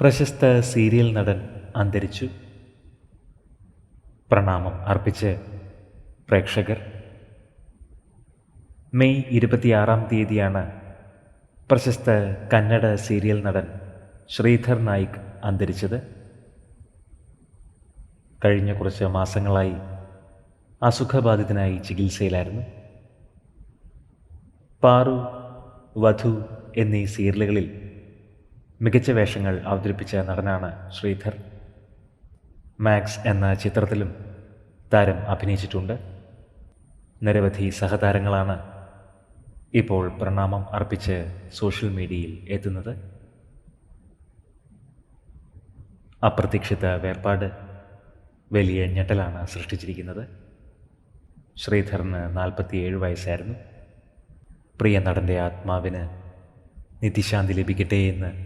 പ്രശസ്ത സീരിയൽ നടൻ അന്തരിച്ചു. പ്രണാമം അർപ്പിച്ച് പ്രേക്ഷകർ. മെയ് ഇരുപത്തിയാറാം തീയതിയാണ് പ്രശസ്ത കന്നഡ സീരിയൽ നടൻ ശ്രീധർ നായിക് അന്തരിച്ചത്. കഴിഞ്ഞ കുറച്ച് മാസങ്ങളായി അസുഖബാധിതനായി ചികിത്സയിലായിരുന്നു. പാറു വധു എന്നീ സീരിയലുകളിൽ മികച്ച വേഷങ്ങൾ അവതരിപ്പിച്ച നടനാണ് ശ്രീധർ. മാക്സ് എന്ന ചിത്രത്തിലും താരം അഭിനയിച്ചിട്ടുണ്ട്. നിരവധി സഹതാരങ്ങളാണ് ഇപ്പോൾ പ്രണാമം അർപ്പിച്ച് സോഷ്യൽ മീഡിയയിൽ എത്തുന്നത്. അപ്രതീക്ഷിത വേർപാട് വലിയ ഞെട്ടലാണ് സൃഷ്ടിച്ചിരിക്കുന്നത്. ശ്രീധറിന് നാൽപ്പത്തിയേഴ് വയസ്സായിരുന്നു. പ്രിയ നടന്റെ ആത്മാവിന് നിത്യശാന്തി ലഭിക്കട്ടെ എന്ന്